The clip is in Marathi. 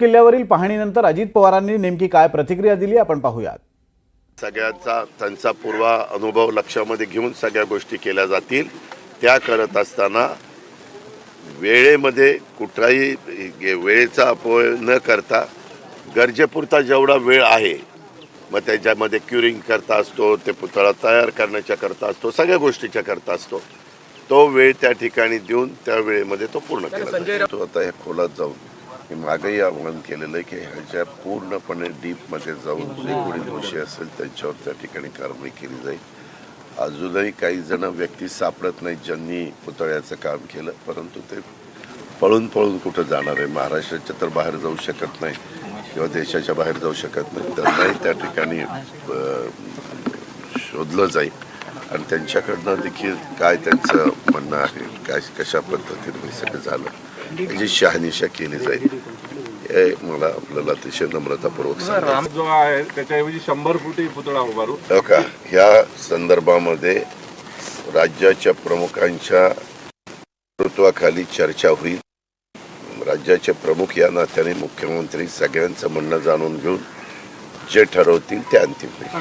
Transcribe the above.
किल्ल्यावरील पाहणीनंतर अजित पवारांनी नेमकी काय प्रतिक्रिया दिली आपण पाहूयात. सगळ्यांचा त्यांचा पूर्व अनुभव लक्षामध्ये घेऊन सगळ्या गोष्टी केल्या जातील. त्या करत असताना वेळेमध्ये कुठलाही वेळेचा अपव्यय न करता गरजेपुरता जेवढा वेळ आहे मग त्याच्यामध्ये क्युरिंग करता असतो ते पुतळा तयार करण्याच्या करता असतो सगळ्या गोष्टीच्या करता असतो. तो वेळ त्या ठिकाणी देऊन त्या वेळेमध्ये तो पूर्ण केला जाईल. तो आता ह्या खोलात जाऊन मी मागेही आव्हान केलेलं आहे की ह्याच्या पूर्णपणे डीपमध्ये जाऊन जे कोणी दोषी असेल त्यांच्यावर त्या ठिकाणी कारवाई केली जाईल. अजूनही काही जण व्यक्ती सापडत नाहीत ज्यांनी पुतळ्याचं काम केलं परंतु ते पळून पळून कुठं जाणार आहे? महाराष्ट्राच्या तर बाहेर जाऊ शकत नाही किंवा देशाच्या बाहेर जाऊ शकत नाही. त्यांनाही त्या ठिकाणी शोधलं जाईल. आणि त्यांच्याकडनं देखील काय त्यांचं म्हणणं आहे काय कशा पद्धतीने हे सगळं झालं याची शहानिशा केली जाईल. हे मला आपल्याला अतिशय नम्रतापूर्वक राम जो आहे त्याच्याऐवजी शंभर फुटी पुतळा उभारू हो का? ह्या संदर्भामध्ये राज्याच्या प्रमुखांच्या नेतृत्वाखाली चर्चा होईल. राज्याचे प्रमुख या नात्याने मुख्यमंत्री सगळ्यांचं म्हणणं जाणून घेऊन जे ठरवतील ते अंतिम होईल.